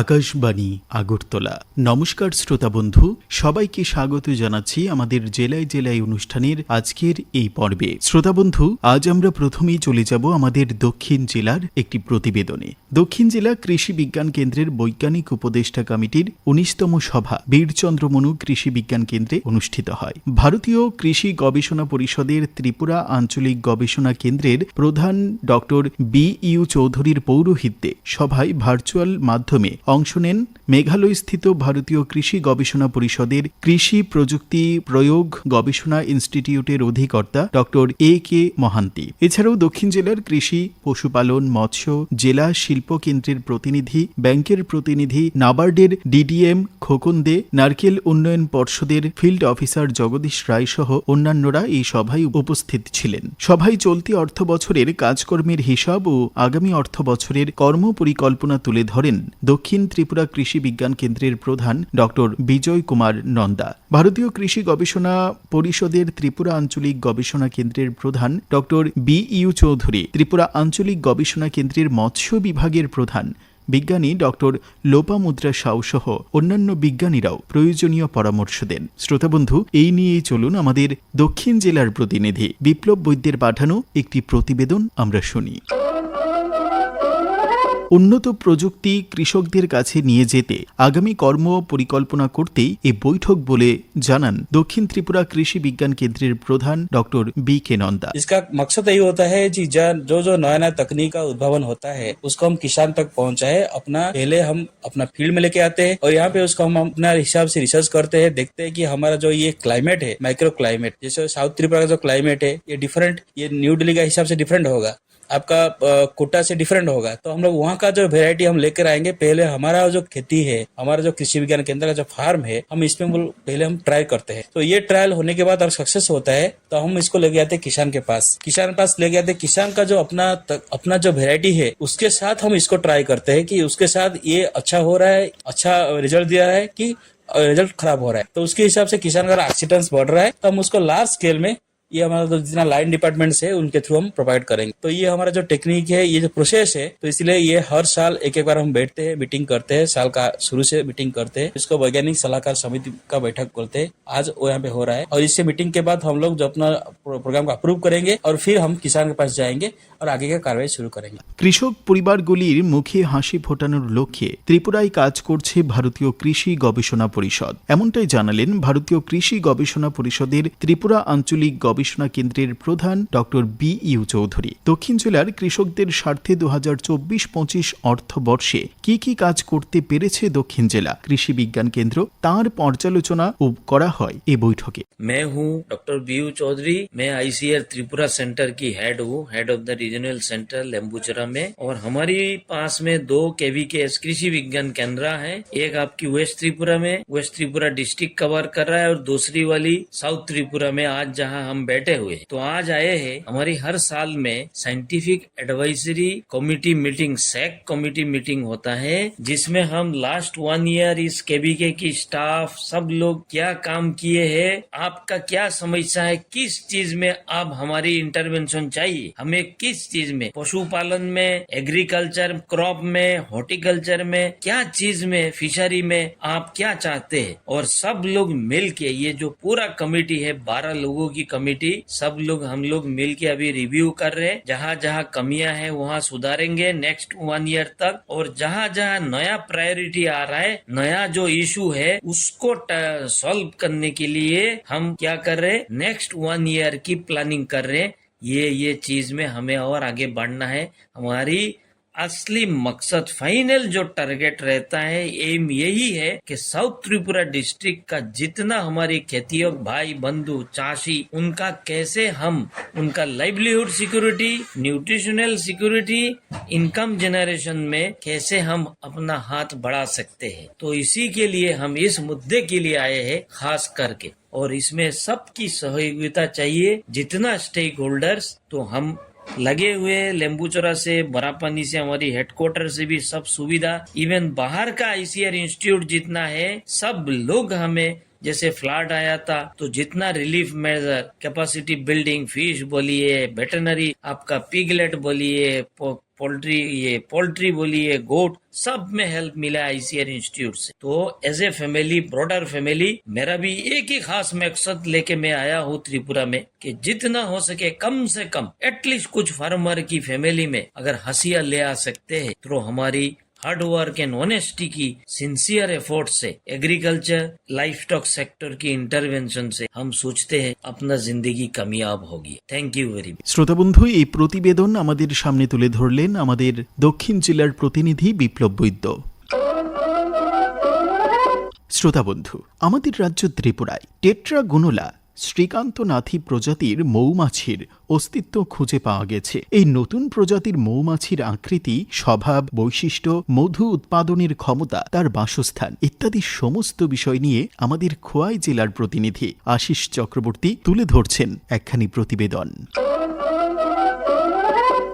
আকাশবাণী আগরতলা। নমস্কার শ্রোতা বন্ধু, সবাইকে স্বাগত জানাচ্ছি আমাদের জেলায় জেলায় অনুষ্ঠানের আজকের এই পর্বে। শ্রোতা বন্ধু, আজ আমরা প্রথমেই চলে যাব আমাদের দক্ষিণ জেলার একটি প্রতিবেদনে। দক্ষিণ জেলা কৃষি বিজ্ঞান কেন্দ্রের বৈজ্ঞানিক উপদেষ্টা কমিটির উনিশতম সভা বীরচন্দ্রমনু কৃষি বিজ্ঞান কেন্দ্রে অনুষ্ঠিত হয়। ভারতীয় কৃষি গবেষণা পরিষদের ত্রিপুরা আঞ্চলিক গবেষণা কেন্দ্রের প্রধান ডক্টর বি ইউ চৌধুরীর পৌরোহিত্যে সভায় ভার্চুয়াল মাধ্যমে অংশ নেন মেঘালয়স্থিত ভারতীয় কৃষি গবেষণা পরিষদের কৃষি প্রযুক্তি প্রয়োগ গবেষণা ইনস্টিটিউটের অধিকর্তা ডক্টর এ কে মহান্তি। এছাড়াও দক্ষিণ জেলার কৃষি, পশুপালন, মৎস্য, জেলা শিল্প কেন্দ্রের প্রতিনিধি, ব্যাংকের প্রতিনিধি, নাবার্ডের ডিডিএম, খোকন দে, নারকেল উন্নয়ন পর্ষদের ফিল্ড অফিসার জগদীশ রায় সহ অন্যান্যরা এই সভায় উপস্থিত ছিলেন। সভায় চলতি অর্থ বছরের কাজকর্মের হিসাব ও আগামী অর্থ বছরের কর্ম পরিকল্পনা তুলে ধরেন দক্ষিণ ত্রিপুরা কৃষি বিজ্ঞান কেন্দ্রের প্রধান ডক্টর বিজয় কুমার নন্দা, ভারতীয় কৃষি গবেষণা পরিষদের ত্রিপুরা আঞ্চলিক গবেষণা কেন্দ্রের প্রধান doctor B U Chowdhury, Tripura আঞ্চলিক গবেষণা কেন্দ্রের মৎস্য বিভাগের প্রধান বিজ্ঞানী ডক্টর লোপামুদ্রা সাউ সহ অন্যান্য বিজ্ঞানীরাও প্রয়োজনীয় পরামর্শ দেন। শ্রোতাবন্ধু এই নিয়েই চলুন আমাদের দক্ষিণ জেলার প্রতিনিধি বিপ্লব বৈদ্যের পাঠানো একটি প্রতিবেদন আমরা শুনি। উন্নত প্রযুক্তি কৃষকদের কাছে নিয়ে যেতে আগামী কর্ম পরিকল্পনা করতেই এই বৈঠক বলে জানান দক্ষিণ ত্রিপুরা কৃষি বিজ্ঞান কেন্দ্রের প্রধান ডক্টর বি কে নন্দা इसका मकसद यही होता है जी जन- जो जो नया नया तकनीक का उद्भावन होता है उसको हम किसान तक पहुंचाए अपना पहले हम अपना फील्ड में लेके आते हैं और यहाँ पे उसको हम अपना हिसाब से रिसर्च करते हैं देखते हैं कि हमारा जो ये क्लाइमेट है माइक्रो क्लाइमेट जैसे साउथ त्रिपुरा का जो क्लाइमेट है ये डिफरेंट ये न्यू दिल्ली का हिसाब से डिफरेंट होगा आपका कोटा से डिफरेंट होगा। तो हम लोग वहाँ का जो वेरायटी हम लेकर आएँगे, पहले हमारा जो खेती है, हमारा जो कृषि विज्ञान केंद्र का जो फार्म है, हम इसमें पहले हम ट्राई करते हैं। तो ये ट्रायल होने के बाद अगर सक्सेस होता है तो हम इसको लेके आते हैं किसान के पास। किसान के पास लेके आते किसान का जो अपना अपना जो वेरायटी है, उसके साथ हम इसको ट्राई करते हैं कि उसके साथ ये अच्छा हो रहा है अच्छा रिज़ल्ट दिया है कि रिज़ल्ट खराब हो रहा है। तो उसके हिसाब से किसान का एक्सीडेंस बढ़ रहा है तो हम उसको लार्ज स्केल में ये हमारा जो जितना लाइन डिपार्टमेंट्स है उनके थ्रू हम प्रोवाइड करेंगे तो ये हमारा जो टेक्निक है ये जो प्रोसेस है तो इसलिए ये हर साल एक एक बार हम बैठते हैं मीटिंग करते हैं साल का शुरू से मीटिंग करते हैं इसको वैज्ञानिक सलाहकार समिति का बैठक करते हैं आज वो यहाँ पे हो रहा है और इससे मीटिंग के बाद हम लोग जो अपना प्रो- प्रोग्राम को अप्रूव करेंगे और फिर हम किसान के पास जाएंगे और आगे का कार्रवाई शुरू करेंगे কৃষক পরিবারগুলির মুখে হাসি ফোটানোর লক্ষ্যে ত্রিপুরায় কাজ করছে ভারতীয় কৃষি গবেষণা পরিষদ এমনটাই জানালেন ভারতীয় কৃষি গবেষণা পরিষদের ত্রিপুরা আঞ্চলিক গবেষণা কেন্দ্রের প্রধান ডক্টর বি ইউ চৌধুরী দক্ষিণ জেলার কৃষকদের স্বার্থে দু হাজার চব্বিশ পঁচিশ অর্থবর্ষে কি কি কাজ করতে পেরেছে দক্ষিণ জেলা কৃষি বিজ্ঞান কেন্দ্র তার পর্যালোচনা ও করা হয় এ বৈঠকে मैं हूं डॉक्टर बीयू चौधरी मैं आईसीआर त्रिपुरा सेंटर की हेड हूं head of the regional centre Lembucherra में और हमारी पास में दो केवी के कृषि विज्ञान केंद्र हैं एक आपकी वेस्ट त्रिपुरा में वेस्ट त्रिपुरा डिस्ट्रिक्ट कवर कर रहा है और दूसरी वाली साउथ त्रिपुरा में आज जहां हम बैठे हुए हैं। तो आज आए हैं हमारी हर साल में scientific advisory committee meeting SAC committee meeting होता है, जिसमें हम लास्ट वन ईयर इस केबीके की स्टाफ सब लोग क्या काम किए हैं, आपका क्या समस्या है, किस चीज़ में आप हमारी इंटरवेंशन चाहिए, हमें किस चीज़ में, पशुपालन में एग्रीकल्चर क्रॉप में हॉर्टिकल्चर में, क्या चीज़ में फिशरी में आप क्या चाहते हैं और सब लोग मिल के ये जो पूरा कमेटी है, बारह लोगों की कमेटी सब लोग, हम लोग मिल के अभी रिव्यू कर रहे हैं। जहाँ जहाँ कमियाँ हैं, वहाँ सुधारेंगे नेक्स्ट वन ईयर तक। और जहाँ जहाँ नया प्रायोरिटी आ रहा है, नया जो इशू है, उसको सॉल्व करने के लिए हम क्या कर रहे हैं? नेक्स्ट वन ईयर की प्लानिंग कर रहे हैं। ये ये चीज़ में हमें और आगे बढ़ना है। हमारी असली मकसद फाइनल जो टारगेट रहता है एम यही है कि साउथ त्रिपुरा डिस्ट्रिक्ट का जितना हमारी खेतियों भाई बंधु, चाषी, उनका कैसे हम, उनका livelihood security nutritional security income generation में कैसे हम अपना हाथ बढ़ा सकते हैं। तो इसी के लिए हम इस मुद्दे के लिए आए हैं, खास करके। और इसमें सबकी सहयोगिता चाहिए। जितना स्टेक होल्डर्स तो हम लगे हुए लेम्बूचोरा से, बरापानी से, हमारी हेडक्वार्टर से भी सब सुविधा इवन बाहर का आईसीआर इंस्टीट्यूट जितना है, सब लोग हमें जैसे फ्लड आया था तो जितना relief major capacity building fish बोलिए वेटनरी आपका पिगलेट बोलिए पोल्ट्री ये पोल्ट्री बोलिए गोट सब में हेल्प मिला आईसीआर इंस्टीट्यूट से। तो as a family broader family मेरा भी एक ही खास मकसद लेके मैं आया हूँ त्रिपुरा में, कि जितना हो सके कम से कम एटलीस्ट कुछ फार्मर की फैमिली में अगर हंसिया ले आ सकते हैं तो हमारी हार्ड वर्क एंड ऑनेस्टी की सिंसियर एफर्ट से एग्रीकल्चर लाइफ स्टॉक सेक्टर की इंटरवेंशन से हम सोचते हैं अपना जिंदगी कामयाब होगी थैंक यू वेरी मच শ্রোতাবন্ধু এই প্রতিবেদন আমাদের সামনে তুলে ধরলেন আমাদের দক্ষিণ জেলার প্রতিনিধি বিপ্লব বৈদ্য শ্রোতাবন্ধু আমাদের রাজ্য ত্রিপুরায় টেট্রা গুনুলা শ্রীকান্ত নাথি প্রজাতির মৌমাছির অস্তিত্ব খুঁজে পাওয়া গেছে। এই নতুন প্রজাতির মৌমাছির আকৃতি, স্বভাব, বৈশিষ্ট্য, মধু উৎপাদনের ক্ষমতা, তার বাসস্থান ইত্যাদি সমস্ত বিষয় নিয়ে আমাদের খোয়াই জেলার প্রতিনিধি আশিস চক্রবর্তী তুলে ধরছেন একখানি প্রতিবেদন।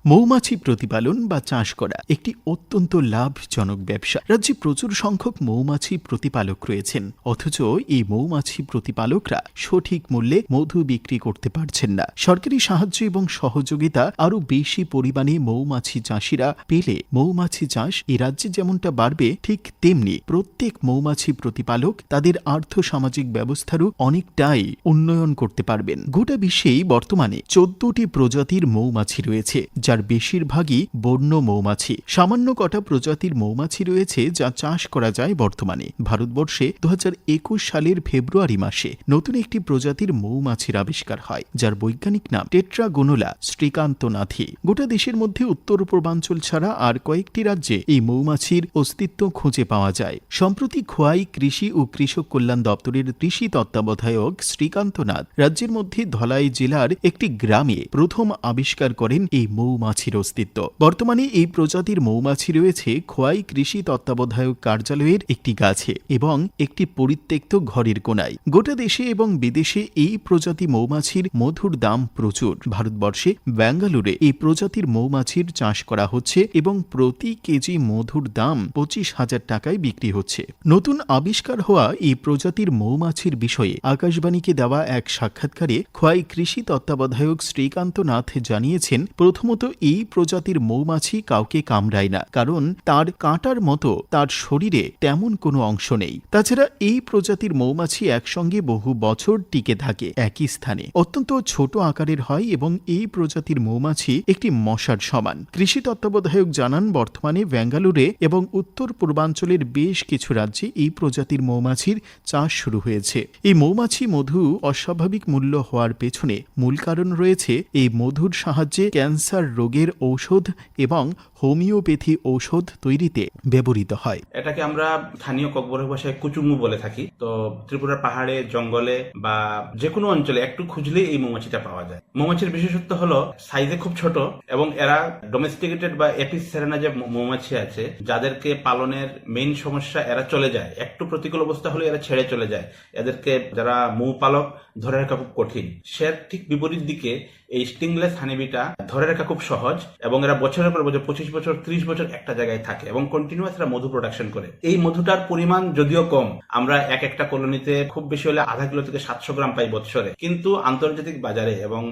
মৌমাছি প্রতিপালন বা চাষ করা একটি অত্যন্ত লাভজনক ব্যবসা। রাজ্যে প্রচুর সংখ্যক মৌমাছি প্রতিপালক রয়েছেন, অথচ এই মৌমাছি প্রতিপালকরা সঠিক মূল্যে মধু বিক্রি করতে পারছেন না। সরকারি সাহায্য এবং সহযোগিতা আরও বেশি পরিমাণে মৌমাছি চাষিরা পেলে মৌমাছি চাষ এই রাজ্যে যেমনটা বাড়বে, ঠিক তেমনি প্রত্যেক মৌমাছি প্রতিপালক তাদের আর্থ সামাজিক ব্যবস্থারও অনেকটাই উন্নয়ন করতে পারবেন। গোটা বিশ্বেই বর্তমানে চোদ্দটি প্রজাতির মৌমাছি রয়েছে যার বেশিরভাগই বন্য মৌমাছি। সামান্য কটা প্রজাতির মৌমাছি রয়েছে যা চাষ করা যায় বর্তমানে। ভারতবর্ষে দুই হাজার একুশ সালের ফেব্রুয়ারি মাসে নতুন একটি প্রজাতির মৌমাছির আবিষ্কার হয়, যার বৈজ্ঞানিক নাম টেট্রাগোনোলা শ্রীকান্ত নাথি গোটা দেশের মধ্যে উত্তর পূর্বাঞ্চল ছাড়া আর কয়েকটি রাজ্যে এই মৌমাছির অস্তিত্ব খুঁজে পাওয়া যায়। সম্প্রতি খোয়াই কৃষি ও কৃষক কল্যাণ দপ্তরের কৃষি তত্ত্বাবধায়ক শ্রীকান্ত নাথ রাজ্যের মধ্যে ধলাই জেলার একটি গ্রামে প্রথম আবিষ্কার করেন এই মৌমাছির অস্তিত্ব। বর্তমানে এই প্রজাতির মৌমাছি রয়েছে খোয়াই কৃষি তত্ত্বাবধায়ক কার্যালয়ের একটি গাছে এবং একটি পরিত্যক্ত ঘরের কোনায়। গোটা দেশে এবং বিদেশে এই প্রজাতি মৌমাছির মধুর দাম প্রচুর। ভারতবর্ষে ব্যাঙ্গালুরে এই প্রজাতির মৌমাছির চাষ করা হচ্ছে এবং প্রতি কেজি মধুর দাম পঁচিশ হাজার টাকায় বিক্রি হচ্ছে। নতুন আবিষ্কার হওয়া এই প্রজাতির মৌমাছির বিষয়ে আকাশবাণীকে দেওয়া এক সাক্ষাৎকারে খোয়াই কৃষি তত্ত্বাবধায়ক শ্রীকান্ত নাথ জানিয়েছেন, প্রথমত এই প্রজাতির মৌমাছি কাউকে কামড়ায় না, কারণ তার কাঁটার মতো তার শরীরে তেমন কোনো অংশ নেই। তাছাড়া এই প্রজাতির মৌমাছি একসঙ্গে বহু বছর টিকে থাকে একই স্থানে। অত্যন্ত ছোট আকারের হয় এবং এই প্রজাতির মৌমাছি একটি মশার সমান। কৃষি তত্ত্বাবধায়ক জানান, বর্তমানে ব্যাঙ্গালুরে এবং উত্তর পূর্বাঞ্চলের বেশ কিছু রাজ্যে এই প্রজাতির মৌমাছির চাষ শুরু হয়েছে। এই মৌমাছি মধু অস্বাভাবিক মূল্য হওয়ার পেছনে মূল কারণ রয়েছে এই মধুর সাহায্যে ক্যান্সার রোগের ঔষধ এবং হোমিওপ্যাথি ঔষধ তৈরিতে ব্যবহৃত হয়। এটাকে আমরা স্থানীয় ককবরের ভাষায় কুচুমু বলে থাকি। তো ত্রিপুরার পাহাড়ে, জঙ্গলে বা যে কোনো অঞ্চলে একটু খুঁজলেই এই মৌমাছিটা পাওয়া যায়। মৌমাছির বিশেষত্ব হলো সাইজে খুব ছোট এবং এরা ডোমেস্টিকেটেড বা এপিস সেরেনা যে মৌমাছি আছে, যাদেরকে পালনের মেইন সমস্যা এরা চলে যায়। একটু প্রতিকূল অবস্থা হলে এরা ছেড়ে চলে যায়। এদেরকে যারা মৌ পালক ধরে রাখা খুব কঠিন। সে ঠিক বিপরীত দিকে এই স্টিংলেস হানিবিটা ধরে রাখা খুব সহজ এবং এরা বছরের পর বছর, পঁচিশ বছর, ত্রিশ বছর একটা জায়গায় থাকে এবং কন্টিনিউয়াস এরা মধু প্রোডাকশন করে। এই মধুটার পরিমাণ যদিও কম, আমরা এক একটা কলোনিতে খুব বেশি হলে আধা কিলো থেকে সাতশো গ্রাম পাই বছরে কিন্তু আন্তর্জাতিক বাজারে এবং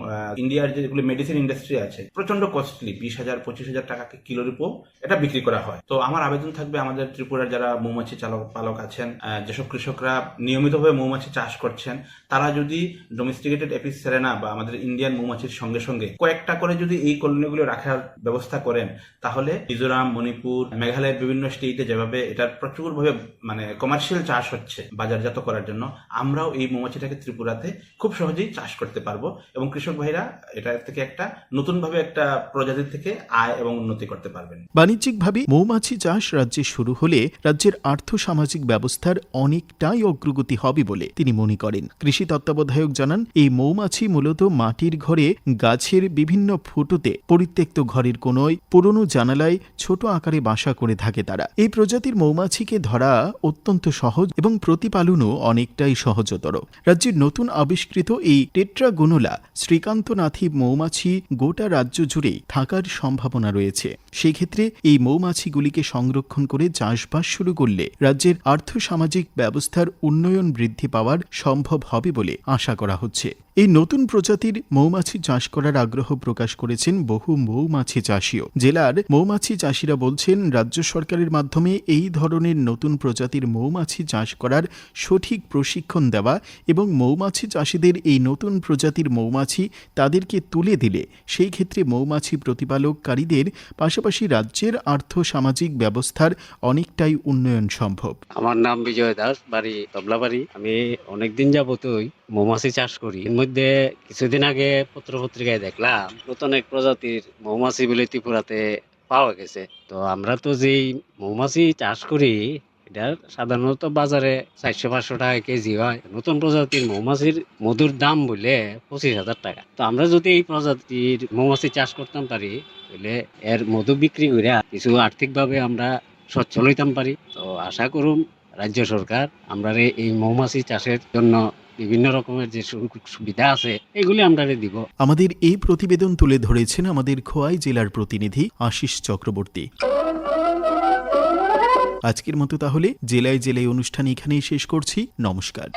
ইন্ডিয়ার যেগুলো মেডিসিন ইন্ডাস্ট্রি আছে প্রচণ্ড কস্টলি বিশ হাজার, পঁচিশ হাজার টাকা কিলোর উপর এটা বিক্রি করা হয়। তো আমার আবেদন থাকবে আমাদের ত্রিপুরার যারা মৌমাছি চালক, পালক আছেন যেসব কৃষকরা নিয়মিতভাবে মৌমাছি চাষ করছেন, তারা যদি ডোমেস্টিকেটেড এপিস সেরেনা বা আমাদের ইন্ডিয়ান মৌমাছির সঙ্গে সঙ্গে। কয়েকটা করে যদি এই কলোনিগুলো রাখার ব্যবস্থা করেন, তাহলে মিজোরাম, মণিপুর, মেঘালয়ের বিভিন্ন স্টেটে যেভাবে এটার প্রচুরভাবে মানে কমার্শিয়াল চাষ হচ্ছে বাজারজাত করার জন্য, আমরাও এই মৌমাছিটাকে ত্রিপুরাতে খুব সহজেই চাষ করতে পারব এবং কৃষক ভাইরা এটা থেকে একটা নতুনভাবে একটা প্রজাতির থেকে আয় এবং উন্নতি করতে পারবেন। বাণিজ্যিকভাবে মৌমাছি চাষ রাজ্যে শুরু হলে রাজ্যের আর্থ সামাজিক ব্যবস্থার অনেকটাই অগ্রগতি হবে বলে তিনি মনে করেন। কৃষি তত্ত্বাবধায়ক জানান, এই মৌমাছি মূলত মাটির ঘরে গাছের বিভিন্ন ফুটোতে পরিত্যক্ত ঘরের কোনোয় পুরনো জানালায় ছোট আকারে বাসা করে থাকে তারা। এই প্রজাতির মৌমাছিকে ধরা অত্যন্ত সহজ এবং প্রতিপালনও অনেকটাই সহজতর। রাজ্যের নতুন আবিষ্কৃত এই টেট্রাগোনোলা শ্রীকান্তনাথী মৌমাছি গোটা রাজ্য জুড়ে থাকার সম্ভাবনা রয়েছে। সেক্ষেত্রে এই মৌমাছিগুলিকে সংরক্ষণ করে চাষবাস শুরু করলে রাজ্যের আর্থসামাজিক ব্যবস্থার উন্নয়ন বৃদ্ধি পাওয়ার সম্ভব হবে বলে আশা করা হচ্ছে। এই নতুন প্রজাতির মৌমাছি চাষ করার আগ্রহ প্রকাশ করেছেন বহু মৌমাছি চাষিও। জেলার মৌমাছি চাষিরা বলছেন, রাজ্য সরকারের মাধ্যমে এই ধরনের নতুন প্রজাতির মৌমাছি চাষ করার সঠিক প্রশিক্ষণ দেওয়া এবং মৌমাছি চাষিদের এই নতুন প্রজাতির মৌমাছি তাদেরকে তুলে দিলে, সেই ক্ষেত্রে মৌমাছি প্রতিপালককারীদের পাশাপাশি রাজ্যের আর্থ সামাজিক ব্যবস্থার অনেকটাই উন্নয়ন সম্ভব। আমার নাম বিজয় দাস, বাড়ি তবলাবাড়ি। আমি অনেকদিন যাবতই মৌমাছি চাষ করি। এর মধ্যে কিছুদিন আগে পত্র পত্রিকায় দেখলাম, নতুন এক প্রজাতির মৌমাছি বলে ত্রিপুরাতে পাওয়া গেছে। তো আমরা তো যেই মৌমাছি চাষ করি এটার সাধারণত বাজারে চারশো পাঁচশো টাকা কেজি হয়। নতুন প্রজাতির মৌমাছির মধুর দাম বলে পঁচিশ হাজার টাকা। তো আমরা যদি এই প্রজাতির মৌমাছি চাষ করতাম পারি, তাহলে এর মধু বিক্রি করে কিছু আর্থিকভাবে আমরা সচ্ছল হইতাম পারি। তো আশা করুন রাজ্য সরকার আমরা এই মৌমাছি চাষের জন্য বিভিন্ন রকমের যে সুবিধা আছে, এগুলি আমরা দিব। আমাদের এই প্রতিবেদন তুলে ধরেছেন আমাদের খোয়াই জেলার প্রতিনিধি আশিস চক্রবর্তী। আজকের মতো তাহলে জেলায় জেলায় অনুষ্ঠান এখানেই শেষ করছি। নমস্কার।